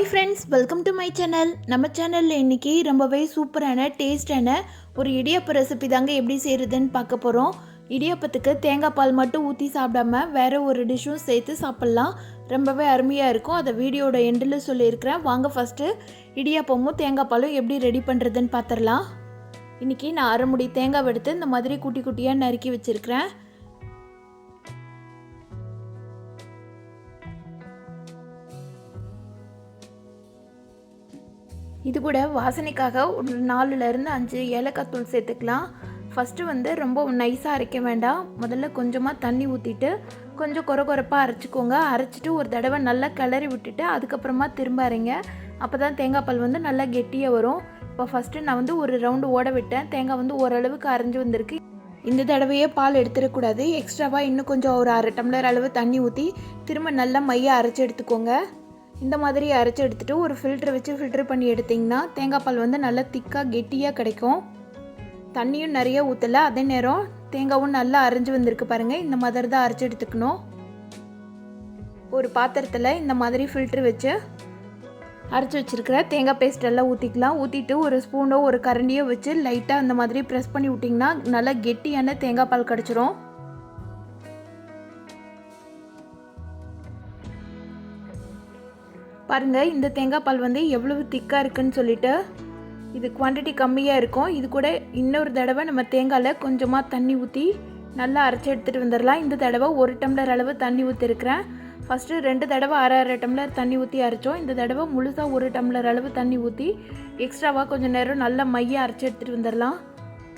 Hi friends welcome to my channel நம்ம சேனலில் இன்றைக்கி ரொம்பவே சூப்பரான டேஸ்டான ஒரு இடியப்ப ரெசிபி தாங்க எப்படி செய்கிறதுன்னு பார்க்க போகிறோம் இடியாப்பத்துக்கு தேங்காய் பால் மட்டும் ஊற்றி சாப்பிடாம வேறு ஒரு டிஷ்ஷும் சேர்த்து சாப்பிட்லாம். ரொம்பவே அருமையாக இருக்கும். அதை வீடியோட எண்டில் சொல்லியிருக்கிறேன். வாங்க ஃபஸ்ட்டு இடியப்பமும் தேங்காய் பாலும் எப்படி ரெடி பண்ணுறதுன்னு பார்த்துடலாம் இன்றைக்கி நான் அரை முடி தேங்காய் எடுத்து இந்த மாதிரி குட்டி குட்டியாக நறுக்கி வச்சுருக்கிறேன். இது கூட வாசனைக்காக ஒரு நாலுலேருந்து அஞ்சு ஏலக்காய் தூள் சேர்த்துக்கலாம். ஃபஸ்ட்டு வந்து ரொம்ப நைஸாக அரைக்க வேண்டாம். முதல்ல கொஞ்சமாக தண்ணி ஊற்றிட்டு கொஞ்சம் கொர கொரப்பாக அரைச்சிக்கோங்க. அரைச்சிட்டு ஒரு தடவை நல்லா கிளறி விட்டுட்டு அதுக்கப்புறமா திரும்ப அரைங்க. அப்போ தான் தேங்காய் பால் வந்து நல்லா கெட்டியாக வரும். இப்போ ஃபஸ்ட்டு நான் வந்து ஒரு ரவுண்டு ஓட விட்டேன். தேங்காய் வந்து ஓரளவுக்கு அரைஞ்சு வந்திருக்கு. இந்த தடவையே பால் எடுத்துடக்கூடாது. எக்ஸ்ட்ராவாக இன்னும் கொஞ்சம் ஒரு அரை டம்ளர் அளவு தண்ணி ஊற்றி திரும்ப நல்லா மையாக அரைச்சி எடுத்துக்கோங்க. இந்த மாதிரி அரைச்சி எடுத்துகிட்டு ஒரு ஃபில்ட்ரு வச்சு ஃபில்ட்ரு பண்ணி எடுத்திங்கன்னா தேங்காய் பால் வந்து நல்லா திக்காக கெட்டியாக கிடைக்கும். தண்ணியும் நிறைய ஊற்றலை அதே நேரம் தேங்காவும் நல்லா அரைஞ்சு வந்திருக்கு பாருங்கள் இந்த மாதிரி தான் அரைச்சி எடுத்துக்கணும். ஒரு பாத்திரத்தில் இந்த மாதிரி ஃபில்ட்ரு வச்சு அரைச்சி வச்சுருக்கிற தேங்காய் பேஸ்ட் எல்லாம் ஊற்றிக்கலாம் ஊற்றிட்டு ஒரு ஸ்பூனோ ஒரு கரண்டியோ வச்சு லைட்டாக அந்த மாதிரி ப்ரெஸ் பண்ணி விட்டிங்கன்னா நல்லா கெட்டியான தேங்காய் பால் கிடச்சிரும். பாருங்கள் இந்த தேங்காய் பால் வந்து எவ்வளவு திக்காக இருக்குதுன்னு சொல்லிட்டு இது குவான்டிட்டி கம்மியாக இருக்கும். இது கூட இன்னொரு தடவை நம்ம தேங்காயில் கொஞ்சமாக தண்ணி ஊற்றி நல்லா அரைச்சி எடுத்துகிட்டு வந்துடலாம் இந்த தடவை ஒரு டம்ளர் அளவு தண்ணி ஊற்றிருக்கிறேன் ஃபஸ்ட்டு ரெண்டு தடவை அரை அரை டம்ளர் தண்ணி ஊற்றி அரைச்சோம். இந்த தடவை முழுசாக ஒரு டம்ளர் அளவு தண்ணி ஊற்றி எக்ஸ்ட்ராவாக கொஞ்சம் நேரம் நல்லா மையாக அரைச்சி எடுத்துகிட்டு வந்துடலாம்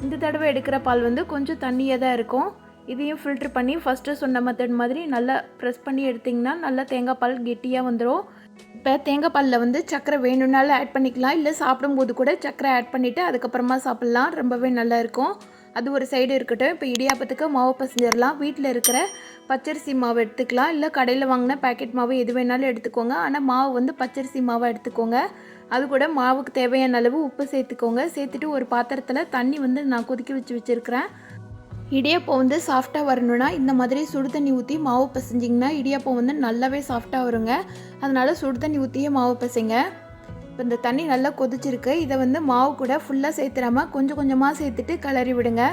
இந்த தடவை எடுக்கிற பால் வந்து கொஞ்சம் தண்ணியாக தான் இருக்கும். இதையும் ஃபில்ட்ரு பண்ணி ஃபஸ்ட்டு சொன்ன மெத்தட் மாதிரி நல்லா ப்ரெஸ் பண்ணி எடுத்திங்கன்னா நல்லா தேங்காய் பால் கெட்டியாக வந்துடும் இப்போ தேங்காய் பாலில் வந்து சர்க்கரை வேணும்னாலும் ஆட் பண்ணிக்கலாம். இல்லை சாப்பிடும்போது கூட சர்க்கரை ஆட் பண்ணிவிட்டு அதுக்கப்புறமா சாப்பிட்லாம். ரொம்பவே நல்லா இருக்கும். அது ஒரு சைடு இருக்கட்டும். இப்போ இடியாப்பத்துக்கு மாவு பசஞ்சிடலாம். வீட்டில் இருக்கிற பச்சரிசி மாவு எடுத்துக்கலாம். இல்லை கடையில் வாங்கின பேக்கெட் மாவு எது வேணாலும் எடுத்துக்கோங்க. ஆனால் மாவு வந்து பச்சரிசி மாவை எடுத்துக்கோங்க. அது கூட மாவுக்கு தேவையான அளவு உப்பு சேர்த்துக்கோங்க. சேர்த்துட்டு ஒரு பாத்திரத்தில் தண்ணி வந்து நான் கொதிக்க வச்சு வச்சுருக்கிறேன். இடியப்பம் வந்து சாஃப்டாக வரணும்னா இந்த மாதிரி சுடு தண்ணி ஊற்றி மாவு பசைஞ்சிங்கன்னா இடியப்பம் வந்து நல்லாவே சாஃப்டாக வருங்க. அதனால் சுடு தண்ணி ஊற்றியே மாவு பசைங்க. இப்போ இந்த தண்ணி நல்லா கொதிச்சிருக்கு. இதை வந்து மாவு கூட ஃபுல்லாக சேர்த்துடாம கொஞ்சம் கொஞ்சமாக சேர்த்துட்டு கிளறி விடுங்க.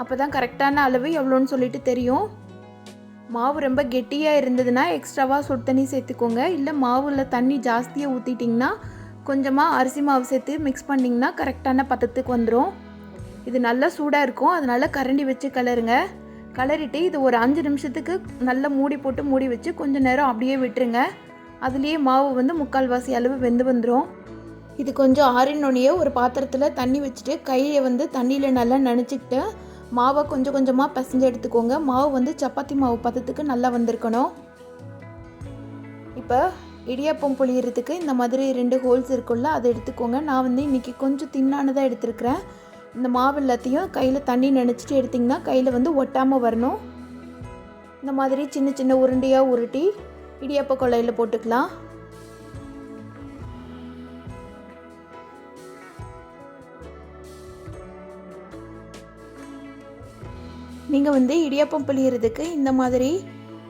அப்போ தான் கரெக்டான அளவு எவ்வளோன்னு சொல்லிட்டு தெரியும். மாவு ரொம்ப கெட்டியாக இருந்ததுன்னா எக்ஸ்ட்ராவாக சுடு தண்ணி சேர்த்துக்கோங்க. இல்லை மாவில் தண்ணி ஜாஸ்தியாக ஊற்றிட்டிங்கன்னா கொஞ்சமாக அரிசி மாவு சேர்த்து மிக்ஸ் பண்ணிங்கன்னா கரெக்டான பதத்துக்கு வந்துடும் இது நல்லா சூடாக இருக்கும். அதனால் கரண்டி வச்சு கலருங்க. கலரிட்டு இது ஒரு அஞ்சு நிமிஷத்துக்கு நல்லா மூடி போட்டு மூடி வச்சு கொஞ்சம் நேரம் அப்படியே விட்டுருங்க. அதுலேயே மாவு வந்து முக்கால்வாசி அளவு வெந்து வந்துடும் இது கொஞ்சம் ஆறினோடனே ஒரு பாத்திரத்தில் தண்ணி வச்சுட்டு கையை வந்து தண்ணியில் நல்லா நினச்சிக்கிட்டு மாவை கொஞ்சம் கொஞ்சமாக பிசைஞ்சு எடுத்துக்கோங்க. மாவு வந்து சப்பாத்தி மாவு பதத்துக்கு நல்லா வந்திருக்கணும். இப்போ இடியாப்பம் புளியறதுக்கு இந்த மாதிரி ரெண்டு ஹோல்ஸ் இருக்குல்ல அதை எடுத்துக்கோங்க. நான் வந்து இன்றைக்கி கொஞ்சம் தின்னானதாக எடுத்துருக்கிறேன். இந்த மாவு எல்லாத்தையும் கையில் தண்ணி நினச்சிட்டு எடுத்திங்கன்னா கையில் வந்து ஒட்டாமல் வரணும். இந்த மாதிரி சின்ன சின்ன உருண்டையாக உருட்டி இடியாப்ப கொள்ளையில் போட்டுக்கலாம். நீங்கள் வந்து இடியாப்பம் புளியறதுக்கு இந்த மாதிரி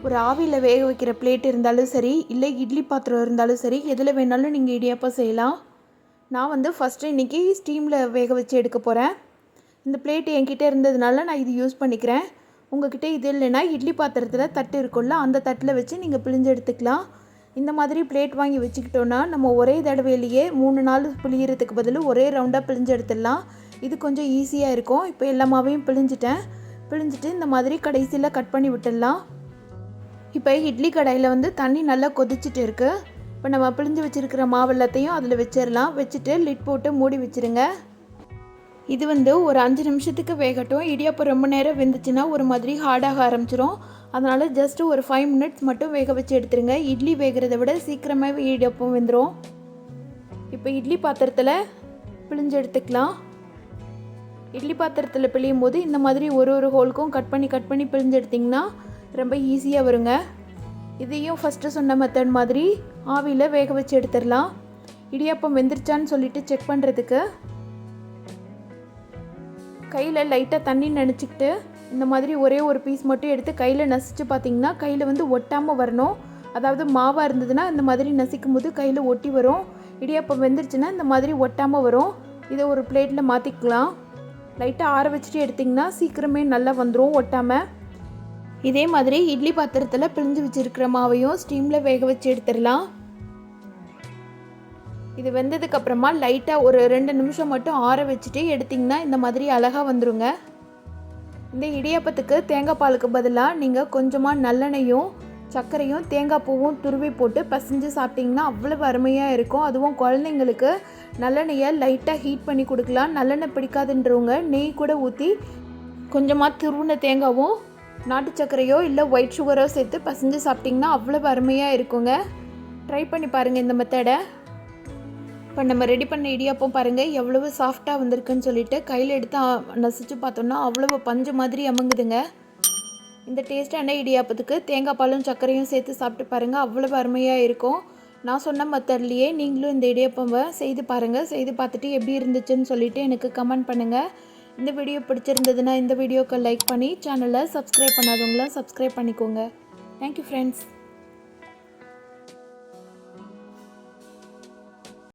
ஒரு ஆவியில் வேக வைக்கிற பிளேட் இருந்தாலும் சரி இல்லை இட்லி பாத்திரம் இருந்தாலும் சரி எதில் வேணாலும் நீங்கள் இடியாப்பம் செய்யலாம். நான் வந்து ஃபஸ்ட்டு இன்றைக்கி ஸ்டீமில் வேக வச்சு எடுக்க போகிறேன் இந்த பிளேட் என்கிட்ட இருந்ததுனால நான் இது யூஸ் பண்ணிக்கிறேன். உங்ககிட்ட இது இல்லைன்னா இட்லி பாத்திரத்தில் தட்டு இருக்குல்ல அந்த தட்டில் வச்சு நீங்கள் பிழிஞ்சு எடுத்துக்கலாம். இந்த மாதிரி பிளேட் வாங்கி வச்சுக்கிட்டோன்னா நம்ம ஒரே தடவையிலேயே மூணு நாள் பிழியறதுக்கு பதில் ஒரே ரவுண்டாக பிழிஞ்சு எடுத்துடலாம். இது கொஞ்சம் ஈஸியாக இருக்கும். இப்போ எல்லா மாவையும் பிழிஞ்சிட்டேன். பிழிஞ்சிட்டு இந்த மாதிரி கடைசியில் கட் பண்ணி விட்டுடலாம். இப்போ இட்லி கடாயில் வந்து தண்ணி நல்லா கொதிச்சுட்டு இருக்குது இப்போ நம்ம பிழிஞ்சு வச்சுருக்கிற மாவு எல்லாத்தையும் அதில் வச்சிடலாம் வச்சுட்டு லிட் போட்டு மூடி வச்சுருங்க. இது வந்து ஒரு அஞ்சு நிமிஷத்துக்கு வேகட்டும். இடியாப்பம் ரொம்ப நேரம் வெந்துச்சுன்னா ஒரு மாதிரி ஹார்டாக ஆரம்பிச்சிரும். அதனால் ஜஸ்ட்டு ஒரு ஃபைவ் மினிட்ஸ் மட்டும் வேக வச்சு எடுத்துருங்க. இட்லி வேகிறத விட சீக்கிரமாகவே இடியாப்பம் வெந்துடும் இப்போ இட்லி பாத்திரத்தில் பிழிஞ்சு எடுத்துக்கலாம். இட்லி பாத்திரத்தில் பிழியும் போது இந்த மாதிரி ஒரு ஒரு ஹோலுக்கும் கட் பண்ணி கட் பண்ணி பிழிஞ்சு எடுத்திங்கன்னா ரொம்ப ஈஸியாக வருங்க. இதையும் ஃபஸ்ட்டு சொன்ன மெத்தட் மாதிரி ஆவியில் வேக வச்சு எடுத்துடலாம். இடியாப்பம் வெந்துருச்சான்னு சொல்லிட்டு செக் பண்ணுறதுக்கு கையில் லைட்டாக தண்ணி நினச்சிக்கிட்டு இந்த மாதிரி ஒரே ஒரு பீஸ் மட்டும் எடுத்து கையில் நசிச்சு பார்த்தீங்கன்னா கையில் வந்து ஒட்டாமல் வரணும். அதாவது மாவாக இருந்ததுன்னா இந்த மாதிரி நசிக்கும் போது கையில் ஒட்டி வரும். இடியாப்பம் வெந்துருச்சுன்னா இந்த மாதிரி ஒட்டாமல் வரும். இதை ஒரு பிளேட்டில் மாற்றிக்கலாம் லைட்டாக ஆற வச்சுட்டு எடுத்திங்கன்னா சீக்கிரமே நல்லா வந்துடும் ஒட்டாமல் இதே மாதிரி இட்லி பாத்திரத்தில் பிழிஞ்சு வச்சுருக்கிற மாவையும் ஸ்டீமில் வேக வச்சு எடுத்துடலாம். இது வெந்ததுக்கப்புறமா லைட்டாக ஒரு ரெண்டு நிமிஷம் மட்டும் ஆற வச்சுட்டு எடுத்திங்கன்னா இந்த மாதிரி அழகாக வந்துடுங்க இந்த இடியாப்பத்துக்கு தேங்காய் பாலுக்கு பதிலாக நீங்கள் கொஞ்சமாக நல்லெண்ணையும் சர்க்கரையும் தேங்காய் பூவும் துருவி போட்டு பசைஞ்சு சாப்பிட்டிங்கன்னா அவ்வளோ அருமையாக இருக்கும். அதுவும் குழந்தைங்களுக்கு நல்லெண்ணெயை லைட்டாக ஹீட் பண்ணி கொடுக்கலாம். நல்லெண்ணெய் பிடிக்காதுன்றவங்க நெய் கூட ஊற்றி கொஞ்சமாக துருவின தேங்காவும் நாட்டு சர்க்கரையோ இல்லை ஒயிட் சுகரோ சேர்த்து பசைஞ்சு சாப்பிட்டிங்கன்னா அவ்வளோ அருமையாக இருக்குங்க. ட்ரை பண்ணி பாருங்கள் இந்த மெத்தடை இப்போ நம்ம ரெடி பண்ண இடியாப்பம் பாருங்கள் எவ்வளவு சாஃப்டாக வந்திருக்குன்னு சொல்லிட்டு கையில் எடுத்து நசிச்சு பார்த்தோம்னா அவ்வளவு பஞ்சு மாதிரி அமுங்குதுங்க. இந்த டேஸ்டான இடியாப்பத்துக்கு தேங்காய் பாலும் சர்க்கரையும் சேர்த்து சாப்பிட்டு பாருங்கள் அவ்வளோ அருமையாக இருக்கும். நான் சொன்ன மெத்தட்லேயே நீங்களும் இந்த இடியாப்பம் செய்து பாருங்கள் செய்து பார்த்துட்டு எப்படி இருந்துச்சுன்னு சொல்லிட்டு எனக்கு கமெண்ட் பண்ணுங்கள் இந்த வீடியோ பிடிச்சிருந்ததுன்னா இந்த வீடியோக்கு லைக் பண்ணி சேனலை சப்ஸ்கிரைப் பண்ணாதவங்களாம் சப்ஸ்கிரைப் பண்ணிக்கோங்க. Thank you friends